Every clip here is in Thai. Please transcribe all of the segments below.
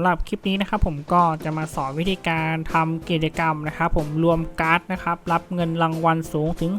ำหรับคลิปนี้นะครับผมก็จะมาสอนวิธีการทำกิจกรรมนะครับผมรวมการ์ดนะครับรับเงินรางวัลสูงถึง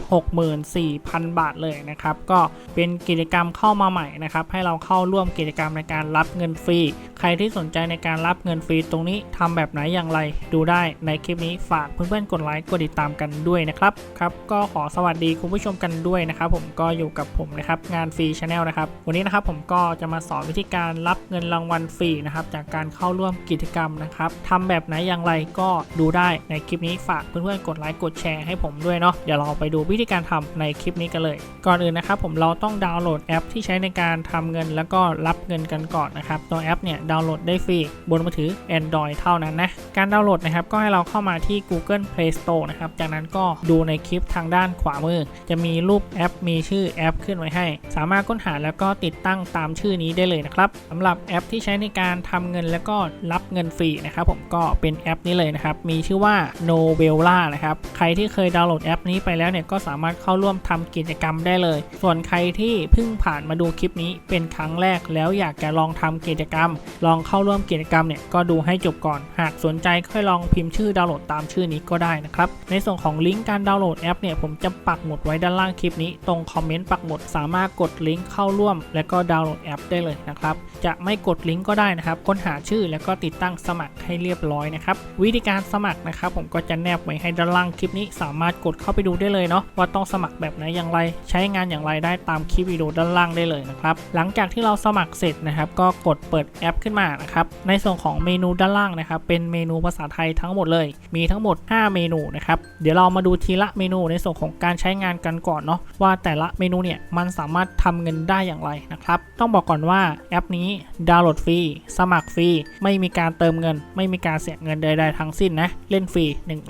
64,000 บาทเลยนะครับก็เป็นกิจกรรมเข้ามาใหม่นะครับให้เราเข้าร่วมกิจกรรมในการรับเงินฟรี ใครที่สนใจในการรับเงินฟรีตรงนี้ทำแบบไหนอย่างไร ดูได้ในคลิปนี้ฝากเพื่อนๆกดไลค์กดติดตามกันด้วยนะครับครับก็ขอสวัสดีคุณผู้ชมกันด้วยนะครับผมก็อยู่กับผมนะครับงานฟรีชาแนลนะครับวันนี้นะครับผมก็จะมาสอนวิธีการรับเงินรางวัลฟรีนะครับจากการเข้าร่วมกิจกรรมนะครับทำแบบไหนอย่างไรก็ดูได้ในคลิปนี้ฝากเพื่อนๆกดไลค์กดแชร์ให้ผมด้วยเนาะเดี๋ยวเราไปดูวิธีการทำในคลิปนี้กันเลย ก่อนอื่นนะครับผมเราต้องดาวน์โหลดแอปที่ใช้ในการทำเงินแล้วก็รับเงินกันก่อนนะครับตัวแอปเนี่ยดาวน์โหลดได้ฟรีบนมือถือ Android เท่านั้นนะการดาวน์โหลดนะครับก็ให้เราเข้ามาที่ Google Play Store นะครับจากนั้นก็ดูในคลิปทางด้านขวามือ จะมีรูปแอปมีชื่อแอปขึ้นไว้ให้ สามารถค้นหาแล้วก็ติดตั้งตามชื่อนี้ได้เลยนะครับสำหรับแอปที่ใช้ในการทำเงินแล้วก็รับเงินฟรีนะครับผมก็เป็นแอปนี้เลยนะครับ มีชื่อว่า Novella นะครับ ใครที่เคยดาวน์โหลดแอปนี้ไปแล้วเนี่ยก็สามารถเข้าร่วมทำกิจกรรมได้เลย ส่วนใครที่เพิ่งผ่านมาดูคลิปนี้เป็นครั้งแรกแล้วอยากจะลองทำกิจกรรม ลองเข้าร่วมกิจกรรมเนี่ยก็ดูให้จบก่อน หากสนใจค่อยลองพิมพ์ชื่อดาวน์โหลดตามชื่อนี้ก็ได้นะครับ ในส่วนของลิงก์การดาวน์โหลดแอปเนี่ยผมจะปักหมุดไว้ด้านล่างคลิปนี้ตรงคอมเมนต์ปักหมุดสามารถกดลิงก์เข้าร่วม และก็ดาวน์โหลดแอปได้เลยนะครับจะไม่กดลิงก์ก็ได้นะครับค้นหาชื่อแล้วก็ติดตั้งสมัครให้เรียบร้อยนะครับ วิธีการสมัครนะครับ ผมก็จะแนบไว้ให้ด้านล่างคลิปนี้ สามารถกดเข้าไปดูได้เลยเนาะว่าต้องสมัครแบบไหนอย่างไร ใช้งานอย่างไรได้ตามคลิปวิดีโอด้านล่างได้เลยนะครับ หลังจากที่เราสมัครเสร็จนะครับ ก็กดเปิดแอปขึ้นมานะครับ ในส่วนของเมนูด้านล่างนะครับ เป็นเมนูภาษาไทยทั้งหมดเลย มีทั้งหมด 5 เมนูนะครับ เดี๋ยวเรามาดูทีละเมนูในส่วนของการใช้งานกันก่อนเนาะว่าแต่ละเมนูเนี่ยมันสามารถทำเงินได้อย่างไรนะครับ ต้องบอกก่อนว่าแอปนี้ดาวน์โหลดฟรี สมัครฟรีไม่มีการเติมเงิน ไม่มีการเสียเงินใดๆทั้งสิ้นนะ เล่นฟรี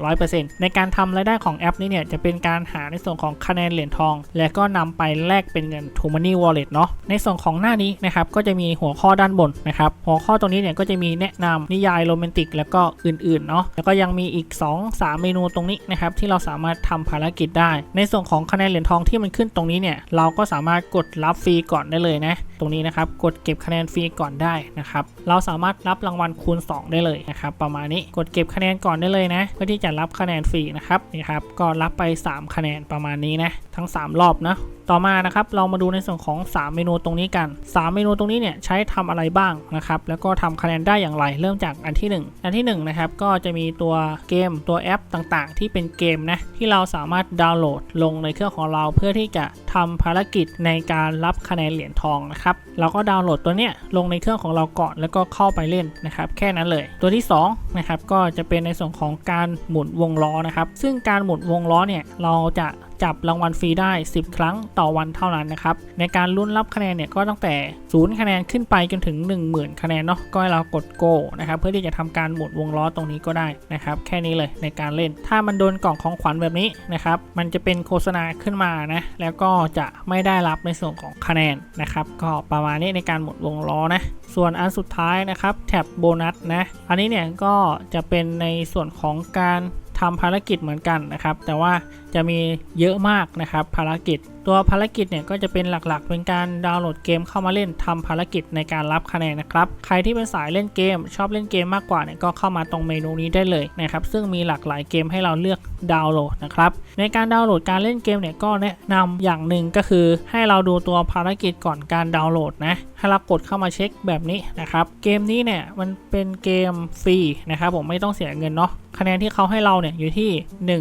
100%ในการทำรายได้ของแอปนี้เนี่ยจะเป็นการหาในส่วนของคะแนนเหรียญทอง และก็นำไปแลกเป็นเงิน t o Money Wallet เนาะในส่วนของหน้านี้นะครับก็จะมีหัวข้อด้านบนนะครับหัวข้อตรงนี้เนี่ยก็จะมีแนะนำนิยายโรแมนติกแล้วก็อื่นๆเนาะแล้วก็ยังมีอีก 2-3 เมนูตรงนี้นะครับที่เราสามารถทำภารกิจได้ ในส่วนของคะแนนเหรียญทองที่มันขึ้นตรงนี้เนี่ยเราก็สามารถกดรับฟรีก่อนได้เลยนะ ตรงนี้นะครับ กดเก็บคะแนนฟรีก่อนได้นะครับ เราสามารถรับรางวัลคูณ 2 ได้เลยนะครับ ประมาณนี้กดเก็บคะแนนก่อนได้เลยนะ เพื่อที่จะรับคะแนนฟรีนะครับนี่ครับก็รับไป 3 คะแนนประมาณนี้นะทั้ง 3 รอบนะต่อมานะครับเรามาดูในส่วนของ 3 เมนูตรงนี้กัน 3 เมนูตรงนี้เนี่ยใช้ทำอะไรบ้างนะครับแล้วก็ทำคะแนนได้อย่างไร เริ่มจากอันที่ 1 อันที่1นะครับก็จะมีตัวเกมตัวแอปต่างๆ ที่เป็นเกมนะที่เราสามารถดาวน์โหลดลงในเครื่องของเราเพื่อที่จะทำภารกิจในการรับคะแนนเหรียญทองนะครับเราก็ดาวน์โหลดตัวเนี้ยลงในเครื่องของเราก่อนแล้วก็เข้าไปเล่นนะครับแค่นั้นเลย ตัวที่2นะครับก็จะเป็นในส่วนของการหมุนวงล้อนะครับซึ่งการหมุนวงล้อเนี่ยเราจะ จับรางวัลฟรีได้ 10 ครั้งต่อวันเท่านั้นนะครับ ในการลุ้นรับคะแนนเนี่ยก็ตั้งแต่ 0 คะแนนขึ้นไปจนถึง 10,000 คะแนนเนาะก็ให้เรากด go นะครับเพื่อที่จะทำการหมุนวงล้อตรงนี้ก็ได้นะครับ แค่นี้เลยในการเล่น ถ้ามันโดนกล่องของขวัญแบบนี้นะครับ มันจะเป็นโฆษณาขึ้นมานะแล้วก็จะไม่ได้รับในส่วนของคะแนนนะครับ ก็ประมาณนี้ในการหมุนวงล้อนะส่วนอันสุดท้ายนะครับแท็บโบนัสนะ อันนี้เนี่ยก็จะเป็นในส่วนของการ ทำภารกิจเหมือนกันนะครับ แต่ว่าจะมีเยอะมากนะครับภารกิจ ตัวภารกิจเนี่ยก็จะเป็นหลักๆ เป็นการดาวน์โหลดเกมเข้ามาเล่นทำภารกิจในการรับคะแนนนะครับ ใครที่เป็นสายเล่นเกม ชอบเล่นเกมมากกว่าเนี่ยก็เข้ามาตรงเมนูนี้ได้เลยนะครับ ซึ่งมีหลากหลายเกมให้เราเลือกดาวน์โหลดนะครับในการดาวน์โหลดการเล่นเกมเนี่ยก็แนะนำอย่างหนึ่งก็คือให้เราดูตัวภารกิจก่อนการดาวน์โหลดนะ ให้เรากดเข้ามาเช็คแบบนี้นะครับ เกมนี้เนี่ยมันเป็นเกมฟรีนะครับผมไม่ต้องเสียเงินเนาะคะแนนที่เขาให้เราเนี่ยอยู่ที่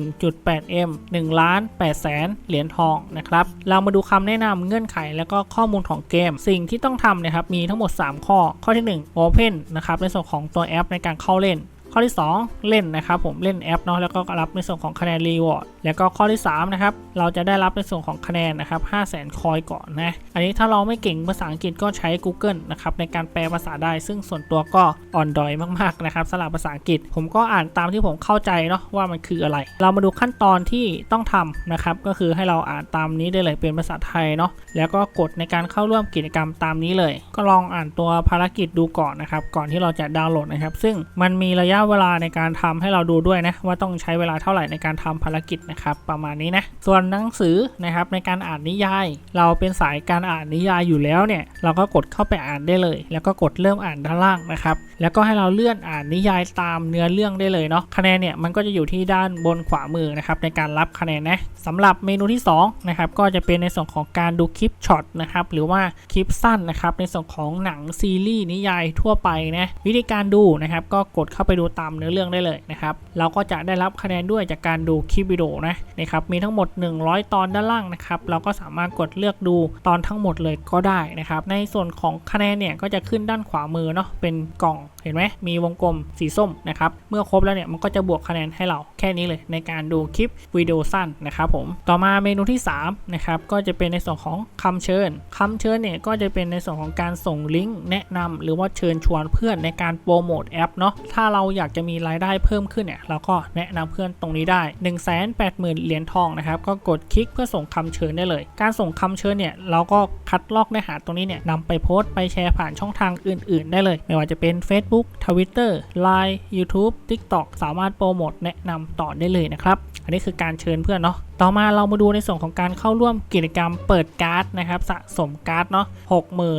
1.8m 1ล้าน8แสนเหรียญทองนะครับ เรามาดูคำแนะนำเงื่อนไขแล้วก็ข้อมูลของเกม สิ่งที่ต้องทำนะครับมีทั้งหมด 3 ข้อ ข้อที่ 1 Open นะครับในส่วนของตัวแอปในการเข้าเล่น ข้อที่ 2 เล่นนะครับผมเล่นแอปเนาะแล้วก็รับในส่วนของคะแนนรีวอร์ดแล้วก็ข้อที่3นะครับเราจะได้รับในส่วนของคะแนนนะครับ5 0 0 0 0 0 คอยก่อนนะอันนี้ถ้าเราไม่เก่งภาษาอังกฤษก็ใช้ Google นะครับในการแปลภาษาได้ ซึ่งส่วนตัวก็อ่อนดอยมากๆนะครับสำหรับภาษาอังกฤษ ผมก็อ่านตามที่ผมเข้าใจเนาะว่ามันคืออะไร เรามาดูขั้นตอนที่ต้องทำนะครับก็คือให้เราอ่านตามนี้ได้เลยเป็นภาษาไทยเนาะแล้วก็กดในการเข้าร่วมกิจกรรมตามนี้เลย ก็ลองอ่านตัวภารกิจดูก่อนนะครับก่อนที่เราจะดาวน์โหลดนะครับซึ่งมันมีระยะะเวลาในการทำให้เราดูด้วยนะว่าต้องใช้เวลาเท่าไหร่ในการทำภารกิจนะครับประมาณนี้นะส่วนหนังสือนะครับในการอ่านนิยาย เราเป็นสายการอ่านนิยายอยู่แล้วเนี่ยเราก็กดเข้าไปอ่านได้เลย แล้วก็กดเริ่มอ่านด้านล่างนะครับแล้วก็ให้เราเลื่อนอ่านนิยายตามเนื้อเรื่องได้เลยเนาะคะแนนเนี่ยมันก็จะอยู่ที่ด้านบนขวามือนะครับในการรับคะแนนนะสำหรับเมนูที่2นะครับก็จะเป็นในส่วนของการดูคลิปช็อตนะครับหรือว่าคลิปสั้นนะครับในส่วนของหนังซีรีส์นิยายทั่วไปนะวิธีการดูนะครับก็กดเข้าไปดูตามเนื้อเรื่องได้เลยนะครับเราก็จะได้รับคะแนนด้วยจากการดูคลิปวิดีโอนะนะครับมีทั้งหมด 100 ตอนด้านล่างนะครับเราก็สามารถกดเลือกดูตอนทั้งหมดเลยก็ได้นะครับในส่วนของคะแนนเนี่ยก็จะขึ้นด้านขวามือเนาะเป็นกล่องเห็นไหมมีวงกลมสีส้มนะครับ เมื่อครบแล้วเนี่ยมันก็จะบวกคะแนนให้เราแค่นี้เลย ในการดูคลิปวิดีโอสั้นนะครับผมต่อมาเมนูที่3นะครับก็จะเป็นในส่วนของคำเชิญคำเชิญเนี่ยก็จะเป็นในส่วนของการส่งลิงก์แนะนำหรือว่าเชิญชวนเพื่อนในการโปรโมทแอปเนาะถ้าเราอยากจะมีรายได้เพิ่มขึ้นเนี่ยเราก็แนะนำเพื่อนตรงนี้ได้ 1 8 0 0 0 0 เหรียญทองนะครับก็กดคลิกเพื่อส่งคำเชิญได้เลย การส่งคำเชิญเนี่ยเราก็คัดลอกเนื้อหาตรงนี้เนี่ยนำไปโพสต์ไปแชร์ผ่านช่องทางอื่น ๆ ได้เลย ไม่ว่าจะเป็น Facebook Twitter Line YouTube TikTok สามารถโปรโมทแนะนำต่อได้เลยนะครับ อันนี้คือการเชิญเพื่อนเนาะต่อมาเรามาดูในส่วนของการเข้าร่วมกิจกรรมเปิดการ์ดนะครับ สะสมการ์ดเนาะ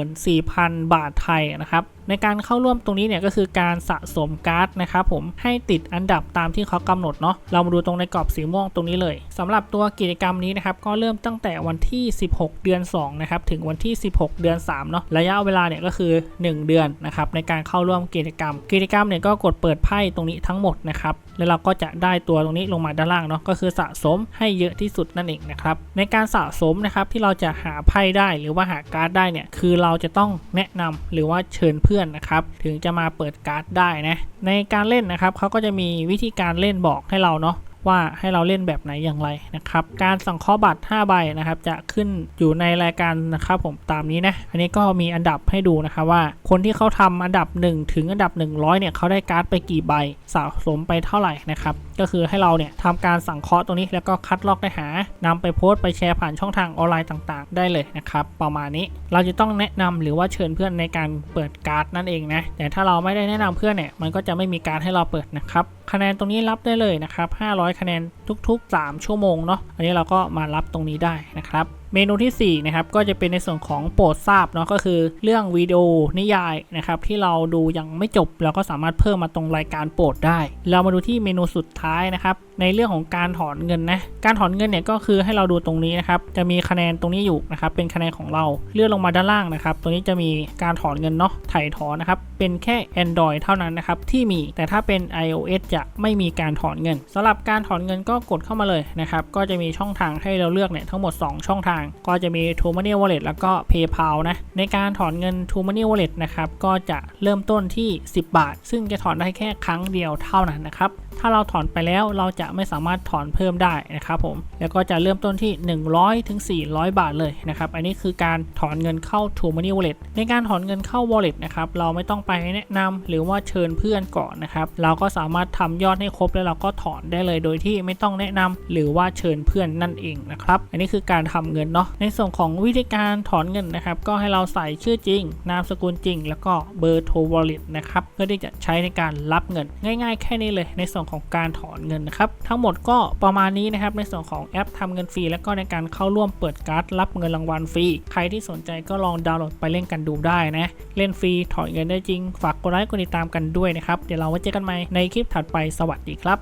64,000บาทไทยนะครับ ในการเข้าร่วมตรงนี้เนี่ยก็คือการสะสมการ์ดนะครับผมให้ติดอันดับตามที่เขากำหนดเนาะเรามาดูตรงในกรอบสีม่วงตรงนี้เลยสำหรับตัวกิจกรรมนี้นะครับก็เริ่มตั้งแต่วันที่ 16 เดือน2นะครับถึงวันที่ 16 เดือน3เนาะระยะเวลาเนี่ยก็คือ 1 เดือนนะครับในการเข้าร่วมกิจกรรม กิจกรรมเนี่ยก็กดเปิดไพ่ตรงนี้ทั้งหมดนะครับแล้วเราก็จะได้ตัวตรงนี้ลงมาด้านล่างเนาะก็คือสะสมให้เยอะที่สุดนั่นเองนะครับในการสะสมนะครับที่เราจะหาไพ่ได้หรือว่าหาการ์ดได้เนี่ยคือเราจะต้องแนะนำหรือว่าเชิญเพื่อนนะครับ ถึงจะมาเปิดการ์ดได้นะ ในการเล่นนะครับเขาก็จะมีวิธีการเล่นบอกให้เราเนาะ ว่าให้เราเล่นแบบไหนอย่างไรนะครับ การสังเคราะห์บัตร 5 ใบนะครับ จะขึ้นอยู่ในรายการนะครับผมตามนี้นะ อันนี้ก็มีอันดับให้ดูนะครับว่า คนที่เขาทำอันดับ 1 ถึงอันดับ 100เนี่ยเขาได้การ์ดไปกี่ใบสะสมไปเท่าไหร่นะครับ ก็คือให้เราเนี่ยทำการสังเคราะห์ตรงนี้แล้วก็คัดลอกได้หานำไปโพสต์ไปแชร์ผ่านช่องทางออนไลน์ต่างๆ ได้เลยนะครับประมาณนี้เราจะต้องแนะนำหรือว่าเชิญเพื่อนในการเปิดการ์ดนั่นเองนะแต่ถ้าเราไม่ได้แนะนำเพื่อนเนี่ยมันก็จะไม่มีการให้เราเปิดนะครับ คะแนนตรงนี้รับได้เลยนะครับ 500 คะแนนทุกๆ 3 ชั่วโมงเนาะ อันนี้เราก็มารับตรงนี้ได้นะครับ เมนูที่ 4 นะครับ ก็จะเป็นในส่วนของโปรดทราบเนาะ ก็คือเรื่องวิดีโอนิยายนะครับที่เราดูยังไม่จบเราก็สามารถเพิ่มมาตรงรายการโปรดได้ เรามาดูที่เมนูสุดท้ายนะครับ ในเรื่องของการถอนเงินนะ การถอนเงินเนี่ยก็คือให้เราดูตรงนี้นะครับ จะมีคะแนนตรงนี้อยู่นะครับ เป็นคะแนนของเรา เลื่อนลงมาด้านล่างนะครับ ตัวนี้จะมีการถอนเงินเนาะ ถ่ายถอนนะครับ เป็นแค่ Android เท่านั้นนะครับที่มี แต่ถ้าเป็น iOS จะไม่มีการถอนเงินสำหรับการถอนเงินก็กดเข้ามาเลยนะครับ ก็จะมีช่องทางให้เราเลือกเนี่ยทั้งหมด 2 ช่องทาง ก็จะมี t o Money Wallet แล้วก็ PayPal นะ ในการถอนเงิน t o Money Wallet นะครับ ก็จะเริ่มต้นที่ 10 บาท ซึ่งจะถอนได้แค่ครั้งเดียวเท่านั้นนะครับ ถ้าเราถอนไปแล้วเราจะไม่สามารถถอนเพิ่มได้นะครับผม แล้วก็จะเริ่มต้นที่ 100ถึง400 บาทเลยนะครับ อันนี้คือการถอนเงินเข้า t o Money Wallet ในการถอนเงินเข้า Wallet นะครับ เราไม่ต้องไปแนะนำหรือว่าเชิญเพื่อนก่อนนะครับ เราก็สามารถทำยอดให้ครบแล้วเราก็ถอนได้เลยโดยที่ไม่ต้องแนะนำหรือว่าเชิญเพื่อนนั่นเองนะครับ อันนี้คือการทำเงินเนาะ ในส่วนของวิธีการถอนเงินนะครับ ก็ให้เราใส่ชื่อจริง นามสกุลจริง แล้วก็เบอร์โทร Wallet นะครับ เพื่อที่จะใช้ในการรับเงินง่าย ๆ แค่นี้เลยในส่วนของการถอนเงินนะครับ ทั้งหมดก็ประมาณนี้นะครับ ในส่วนของแอปทำเงินฟรี และก็ในการเข้าร่วมเปิดการ์ดรับเงินรางวัลฟรี ใครที่สนใจก็ลองดาวน์โหลดไปเล่นกันดูได้นะ เล่นฟรีถอนเงินได้จริง ฝากกดไลค์กดติดตามกันด้วยนะครับ เดี๋ยวเราไว้เจอกันใหม่ในคลิปถัดไป สวัสดีครับ